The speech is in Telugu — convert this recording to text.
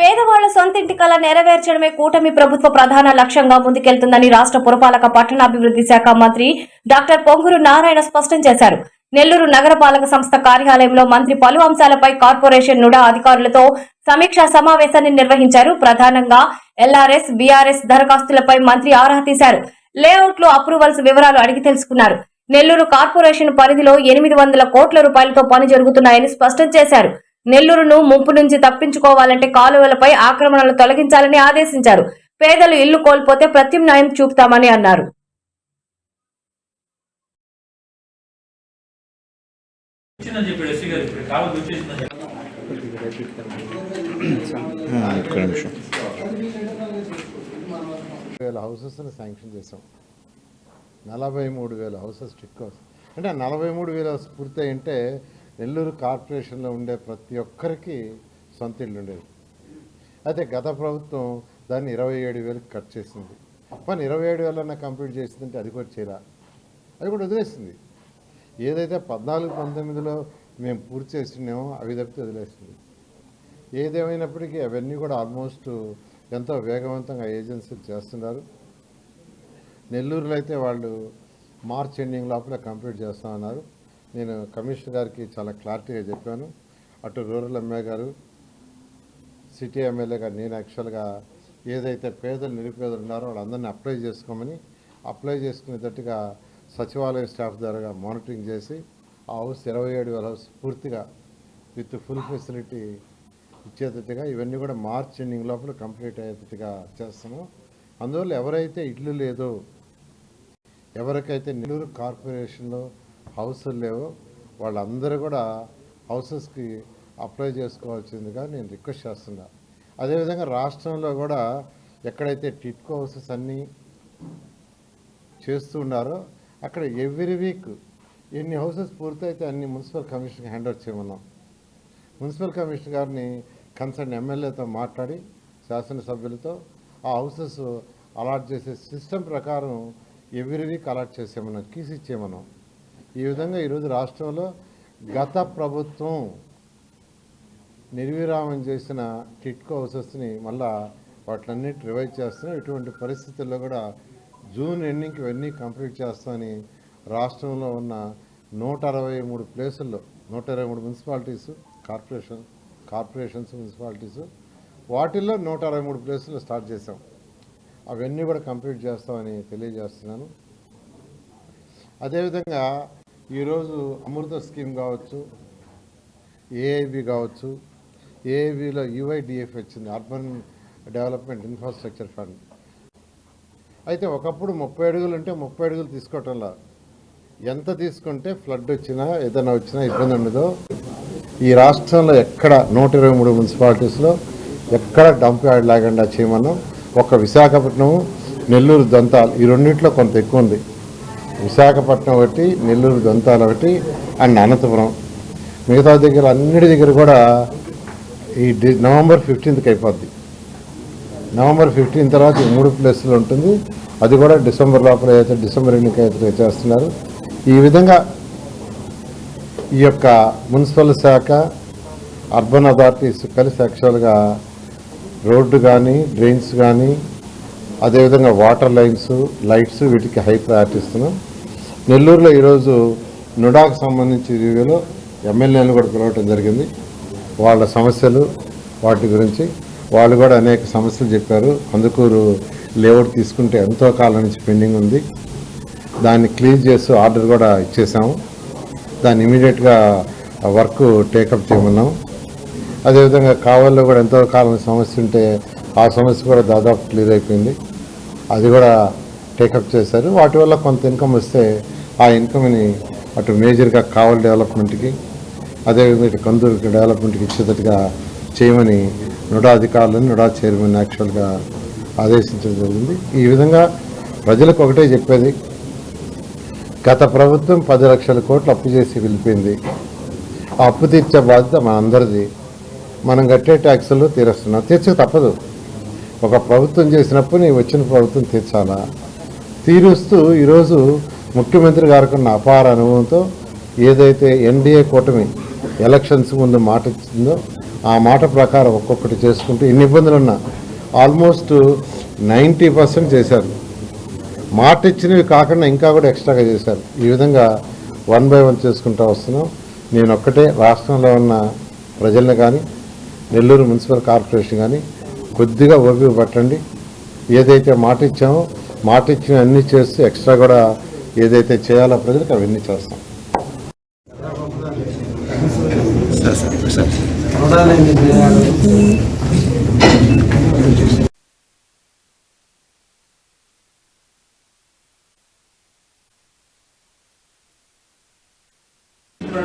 పేదవాళ్ళ సొంతింటి కళ నెరవేర్చడమే కూటమి ప్రభుత్వ ప్రధాన లక్ష్యంగా ముందుకెళ్తుందని రాష్ట్ర పురపాలక పట్టణాభివృద్ధి శాఖ మంత్రి డాక్టర్ పొంగూరు నారాయణ స్పష్టం చేశారు. నెల్లూరు నగరపాలక సంస్థ కార్యాలయంలో మంత్రి పలు అంశాలపై కార్పొరేషన్ నుడా అధికారులతో సమీక్షా సమావేశాన్ని నిర్వహించారు. ప్రధానంగా ఎల్ఆర్ఎస్ బీఆర్ఎస్ దరఖాస్తులపై మంత్రి ఆరా తీశారు. లేఅవుట్లు అప్రూవల్స్ వివరాలు అడిగి తెలుసుకున్నారు. నెల్లూరు కార్పొరేషన్ పరిధిలో ఎనిమిది వందల కోట్ల రూపాయలతో పని జరుగుతున్నాయని స్పష్టం చేశారు. నెల్లూరును ముంపు నుంచి తప్పించుకోవాలంటే కాలువలపై ఆక్రమణలు తొలగించాలని ఆదేశించారు. పేదలు ఇల్లు కోల్పోతే ప్రత్యామ్నాయం చూపుతామని అన్నారు. వేల హౌసెస్ని శాంక్షన్ చేసాం నలభై మూడు వేల హౌసెస్ టిక్ హౌస్ అంటే నలభై మూడు వేల హౌస్ పూర్తయి నెల్లూరు కార్పొరేషన్లో ఉండే ప్రతి ఒక్కరికి సొంత ఇల్లు ఉండేది అయితే గత ప్రభుత్వం దాన్ని ఇరవై ఏడు వేలకు కట్ చేసింది. పని ఇరవై ఏడు వేలన్నా కంప్లీట్ చేసిందంటే అది కూడా చేయరా? అది కూడా వదిలేసింది. ఏదైతే పద్నాలుగు పంతొమ్మిదిలో మేము పూర్తి చేసినామో అవి తప్పితే వదిలేసింది. ఏదేమైనప్పటికీ అవన్నీ కూడా ఆల్మోస్ట్ ఎంతో వేగవంతంగా ఏజెన్సీలు చేస్తున్నారు. నెల్లూరులో అయితే వాళ్ళు మార్చ్ ఎండింగ్ లోపల కంప్లీట్ చేస్తామన్నారు నేను కమిషనర్ గారికి చాలా క్లారిటీగా చెప్పాను. అటు రూరల్ ఎమ్మెల్యే గారు సిటీ ఎమ్మెల్యే గారు నేను యాక్చువల్గా ఏదైతే పేదలు నిరుపేదలు ఉన్నారో వాళ్ళందరినీ అప్లై చేసుకోమని అప్లై చేసుకునేటట్టుగా సచివాలయ స్టాఫ్ ద్వారా మానిటరింగ్ చేసి ఆ హౌస్ ఇరవై ఏడు వేల హౌస్ పూర్తిగా విత్ ఫుల్ ఫెసిలిటీ ఇచ్చేటట్టుగా ఇవన్నీ కూడా మార్చ్ ఎండింగ్ లోపల కంప్లీట్ అయ్యేటట్టుగా చేస్తాము అందువల్ల ఎవరైతే ఇల్లు లేదో ఎవరికైతే నెల్లూరు కార్పొరేషన్లో హౌసులు లేవు. వాళ్ళందరూ కూడా హౌసెస్కి అప్లై చేసుకోవాల్సిందిగా నేను రిక్వెస్ట్ చేస్తున్నా. అదేవిధంగా రాష్ట్రంలో కూడా ఎక్కడైతే టిట్కో హౌసెస్ అన్నీ చేస్తూ ఉన్నారో అక్కడ ఎవ్రీ వీక్ ఎన్ని హౌసెస్ పూర్తయితే అన్ని మున్సిపల్ కమిషన్కి హ్యాండ్ ఓవర్ చేయమన్నాం. మున్సిపల్ కమిషనర్ గారిని కన్సర్న్ ఎమ్మెల్యేతో మాట్లాడి శాసనసభ్యులతో ఆ హౌసెస్ అలాట్ చేసే సిస్టమ్ ప్రకారం ఎవ్రీ వీక్ అలాట్ చేసేమన్నాం కీస్ ఇచ్చేయమన్నాం ఈ విధంగా ఈరోజు రాష్ట్రంలో గత ప్రభుత్వం నిర్విరామం చేసిన టిట్కో హౌసెస్ని మళ్ళా వాటిలన్నిటి రివైజ్ చేస్తున్నాం ఇటువంటి పరిస్థితుల్లో కూడా జూన్ ఎండింగ్కి ఇవన్నీ కంప్లీట్ చేస్తామని రాష్ట్రంలో ఉన్న నూట అరవై మూడు ప్లేసుల్లో నూట ఇరవై మూడు మున్సిపాలిటీస్ కార్పొరేషన్ కార్పొరేషన్స్ మున్సిపాలిటీస్ వాటిల్లో నూట అరవై మూడు ప్లేసుల్లో స్టార్ట్ చేసాం అవన్నీ కూడా కంప్లీట్ చేస్తామని తెలియజేస్తున్నాను. అదేవిధంగా ఈరోజు అమృత స్కీమ్ కావచ్చు ఏఐబి కావచ్చు ఏఐబిలో యుఐడిఎఫ్ వచ్చింది అర్బన్ డెవలప్మెంట్ ఇన్ఫ్రాస్ట్రక్చర్ ఫండ్. అయితే ఒకప్పుడు ముప్పై అడుగులు ఉంటే ముప్పై అడుగులు తీసుకోవటంలా. ఎంత తీసుకుంటే ఫ్లడ్ వచ్చినా ఏదైనా వచ్చినా ఇబ్బంది ఉండదో. ఈ రాష్ట్రంలో ఎక్కడ నూట ఇరవై మూడు మున్సిపాలిటీస్లో ఎక్కడ డంప్ యార్డ్ లేకుండా చేయమన్నాం. ఒక విశాఖపట్నం నెల్లూరు దంతాలు ఈ రెండింటిలో కొంత ఎక్కువ ఉంది. విశాఖపట్నం ఒకటి నెల్లూరు దంతాలు ఒకటి అండ్ అనంతపురం. మిగతా దగ్గర అన్నిటి దగ్గర కూడా ఈ డి నవంబర్ ఫిఫ్టీన్త్కి అయిపోద్ది. నవంబర్ ఫిఫ్టీన్ తర్వాత ఈ మూడు ప్లేసులు ఉంటుంది. అది కూడా డిసెంబర్ లోపల అయితే డిసెంబర్ ఎన్నిక అయితే చేస్తున్నారు. ఈ విధంగా ఈ యొక్క మున్సిపల్ శాఖ అర్బన్ అథారిటీస్ కలిసి యాక్చువల్గా రోడ్డు కానీ డ్రైన్స్ కానీ అదేవిధంగా వాటర్ లైన్స్ లైట్స్ వీటికి హై ప్రయారిటీ ఇస్తున్నాం. నెల్లూరులో ఈరోజు నుడాకు సంబంధించి రివ్యూలో ఎమ్మెల్యేలను కూడా పిలవటం జరిగింది. వాళ్ళ సమస్యలు వాటి గురించి వాళ్ళు కూడా అనేక సమస్యలు చెప్పారు. అందుకూరు లేఅవుట్ తీసుకుంటే ఎంతో కాలం నుంచి పెండింగ్ ఉంది. దాన్ని క్లీన్ చేస్తూ ఆర్డర్ కూడా ఇచ్చేసాము. దాన్ని ఇమీడియట్గా వర్క్ టేకప్ చేయమన్నాము. అదేవిధంగా కావల్లో కూడా ఎంతో కాలం సమస్య ఉంటే ఆ సమస్య కూడా దాదాపు క్లియర్ అయిపోయింది. అది కూడా టేకప్ చేశారు. వాటి వల్ల కొంత ఇన్కమ్ వస్తే ఆ ఇన్కమ్ని అటు మేజర్గా కావల్ డెవలప్మెంట్కి అదేవిధంగా ఇటు కందూరు డెవలప్మెంట్కి ఇచ్చేటట్టుగా చేయమని నుడా అధికారులను నుడా చైర్మన్ యాక్చువల్గా ఆదేశించడం జరిగింది. ఈ విధంగా ప్రజలకు ఒకటే చెప్పేది గత ప్రభుత్వం పది లక్షల కోట్లు అప్పు చేసి వెళ్ళిపోయింది. ఆ అప్పు తీర్చే బాధ్యత మన అందరిది. మనం కట్టే ట్యాక్సులు తీరుస్తున్నాం తీర్చక తప్పదు. ఒక ప్రభుత్వం చేసినప్పుడు నీ వచ్చిన ప్రభుత్వం తీర్చాలా? తీరుస్తూ ఈరోజు ముఖ్యమంత్రి గారికి ఉన్న అపార అనుభవంతో ఏదైతే ఎన్డీఏ కూటమి ఎలక్షన్స్ ముందు మాట ఇచ్చిందో ఆ మాట ప్రకారం ఒక్కొక్కటి చేసుకుంటూ ఎన్ని ఇబ్బందులు ఉన్నా ఆల్మోస్ట్ నైంటీ పర్సెంట్ చేశారు. మాట ఇచ్చినవి కాకుండా ఇంకా కూడా ఎక్స్ట్రాగా చేశారు. ఈ విధంగా వన్ బై వన్ చేసుకుంటూ వస్తున్నాం. నేను ఒక్కటే రాష్ట్రంలో ఉన్న ప్రజల్ని కానీ నెల్లూరు మున్సిపల్ కార్పొరేషన్ కానీ కొద్దిగా ఓపిక పట్టండి. ఏదైతే మాట ఇచ్చామో మాట ఇచ్చిన అన్నీ చేస్తూ ఎక్స్ట్రా కూడా ఏదైతే చేయాలో ప్రజలకు అవన్నీ చేస్తాం. అవసరాలు